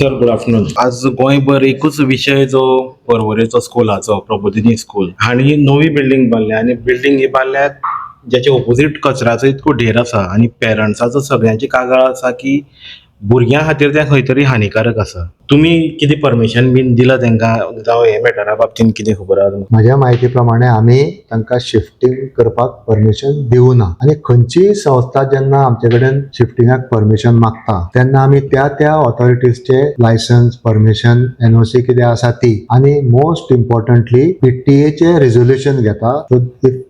Sir good afternoon आज गोंयभर एकूच विशय जो परवरेचो स्कुलाचो प्रबोधिनी स्कूल हांणी नवी बिल्डींग बांदल्या आनी बिल्डींग ही बांदल्यात ज्याचे ऑपोजीट कचऱ्याचो इतको ढेर आसा आनी पेरंट्साचो सगळ्यांची कागाळ आसा की भुरग्यां खातीर तें खंय तरी हानिकारक आसा. तुमी कितें परमिशन बीन दिलां तेंकां जावं हे मॅटरा बाबतींत कितें खबर आसा म्हज्या म्हायती प्रमाणे आमी तांकां शिफ्टिंग करपाक परमिशन दिवना आनी खंयचीय संस्था जेन्ना आमचे कडेन शिफ्टिंगाक परमिशन मागता तेन्ना आमी त्या त्या ऑथॉरिटीजचे लायसन्स परमिशन एनओसी कितें आसा ती. आनी मोस्ट इम्पॉर्टंटली पीटीएचे रिझोल्युशन घेता. सो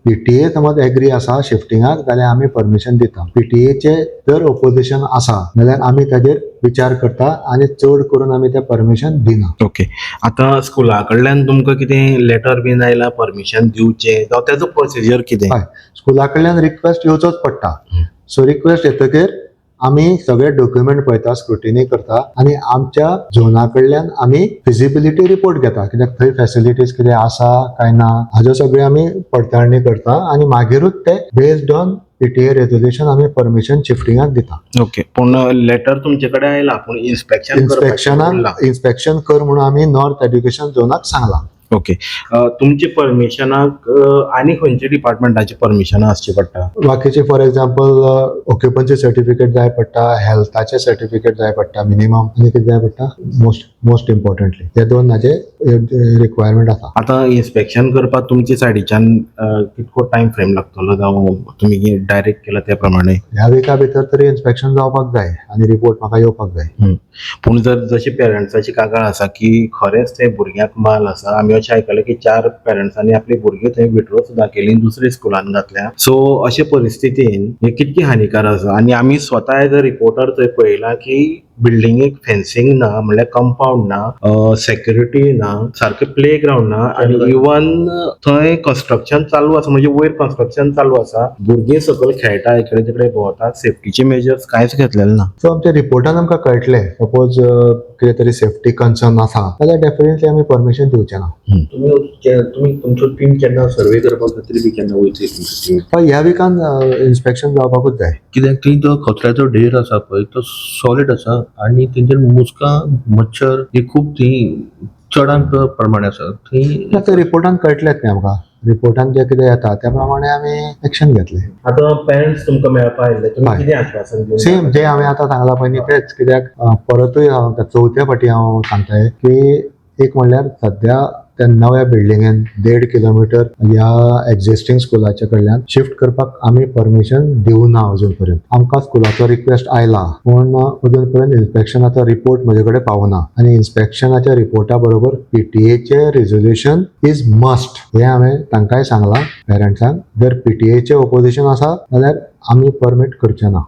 पीटीए समज एग्री आसा शिफ्टिंगाक जाल्यार आमी परमिशन दिता. पीटीएचे जर ओपोजिशन आसा जाल्यार आमी ताजेर विचार करता आनी चड करून आमी तें परमिशन दिना. ओके आतां स्कुला कडल्यान तुमकां कितें लेटर बीन आयला परमिशन दिवचें? जावं तेजो प्रोसिजर कितें? स्कुला कडल्यान रिक्वेस्ट येवचोच पडटा. सो रिक्वेस्ट येतकीर आमी सगळे डॉक्युमेंट पळयता स्क्रुटिनी करता आनी आमच्या झोना कडल्यान आमी फिजिबिलिटी रिपोर्ट घेता. कित्याक थंय फेसिलिटीज कितें आसा काय ना हाज्यो सगळे आमी पडताळणी करता आनी मागीरूच ते बेस्ड ऑन पीटीए रेजोल्युशन आमी परमिशन शिफ्टिंगाक दिता. ओके पूण लेटर तुमचे कडेन आयला पूण इन्स्पेक्शन इन्स्पेक्शनाक इन्स्पेक्शन कर म्हणून आमी नॉर्थ एड्युकेशन झोनाक सांगला. ओके. तुमचे परमिशनाक आनी खंयच्या डिपार्टमेंटाची परमिशन आसची पडटा बाकीचे फॉर एक्झाम्पल ऑक्युपन्सी सर्टिफिकेट जाय पडटा हेल्थाचे सर्टिफिकेट जाय पडटा मिनिमम आनी कितें जाय पडटा मोस्ट मोस्ट इम्पॉर्टंटली हे दोन हाचे रिक्वायरमेंट आसा आतां इन्स्पेक्शन करपाक तुमचे सायडीच्यान कितको टायम फ्रेम लागतलो जावं तुमी डायरेक्ट केला त्या प्रमाणे ह्या विका भितर तरी इन्स्पेक्शन जावपाक जाय आनी रिपोर्ट म्हाका येवपाक जाय. पूण जर जशी पेरंट्साची कागाळ आसा की खरेंच ते भुरग्याक माल आसा आमी अशें आयकलें की चार पेरंट्सांनी आपली भुरगीं थंय विड्रो सुद्दां केली दुसऱ्या स्कुलान घातल्या. सो अशे परिस्थितीन हे कितकी हानिकार आसा? आनी आमी स्वता एज अ रिपोर्टर थंय पळयला की बिल्डिंगेक फेन्सिंग ना म्हणल्यार कंपाऊंड ना सेक्युरिटी ना सारकें प्ले ग्राउंड ना आनी इवन थंय कन्स्ट्रक्शन चालू आसा म्हणजे वयर कन्स्ट्रक्शन चालू आसा भुरगीं सकयल खेळटा इकडे तिकडे भोंवतात सेफ्टीचे मेजर्स कांयच घेतलेले ना. सो आमच्या रिपोर्टान आमकां कळटलें सपोज कितें तरी सेफ्टी कन्सर्न आसा जाल्यार डेफिनेटली आमी परमिशन दिवचें ना. तुम्ही जे- तुम्ही तुमचो टीम केन्ना सर्वे करपाक खातीर बी केन्ना वयतली तुमची टीम ह्या विकान इन्स्पेक्शन जावपाकूच जाय. कित्याक थंय तो कचऱ्याचो ढेर आसा पळय तो सॉलिड आसा. आनी तेंचेर मुसकां मच्छर ही खूब थंय चडान प्र- प्रमाणे थंय ते रिपोर्टान कळटलेंच न्ही आमकां रिपोर्टान जें कितें येता त्या प्रमाणे आमी एक्शन घेतलें. आतां पेरंट्स तुमकां मेळपा आयिल्ले तुमी. कितें आश्वासन सेम जे हांवें आतां सांगला पळय न्ही तेच कित्याक परतूय हांव चवथ्या फावटी हांव सांगताय की एक म्हणल्यार सद्या त्या नव्या बिल्डिंगेन देड किलोमिटर ह्या एक्झिस्टिंग स्कुलाच्या कडल्यान शिफ्ट करपाक आमी परमिशन दिवना अजून पर्यंत. आमकां स्कुलाचो रिक्वेस्ट आयला पूण अजून पर्यंत इन्स्पेक्शनाचो रिपोर्ट म्हजे कडेन पावना. आनी इन्स्पेक्शनाच्या रिपोर्टा बरोबर पीटीएचे रिझोल्युशन इज मस्ट हे हांवें तांकांय सांगलां पेरंट्सांक जर पीटीएचे ओपोजिशन आसा जाल्यार आमी परमीट करचे ना.